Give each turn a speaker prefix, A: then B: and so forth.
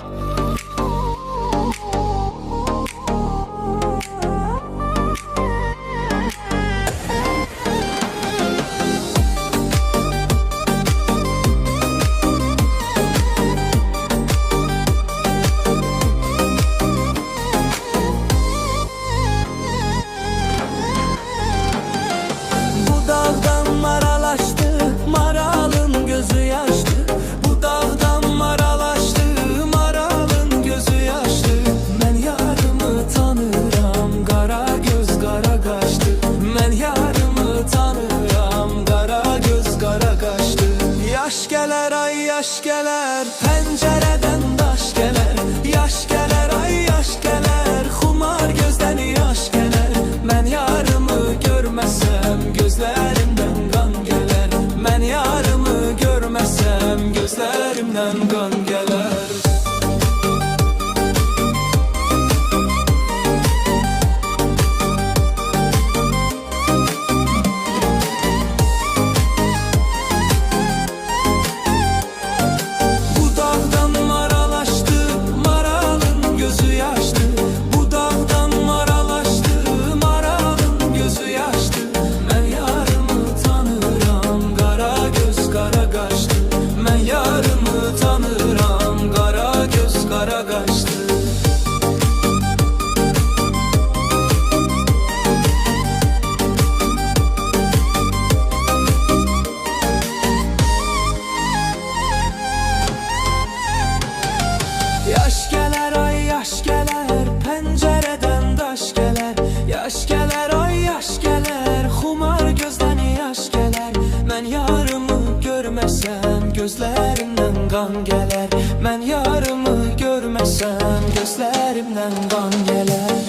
A: you kaştı Ben yarımı tanıram. Kara göz kara kaştı. Yaş geler ay yaş geler. Pencereden taş geler. Yaş geler ay yaş geler. Kumar gözden yaş geler. Ben yarımı görmesem gözlerimden kan geler. Ben yarımı görmesem gözlerimden kan kan geler Ben yarımı görmesem gözlerimden kan geler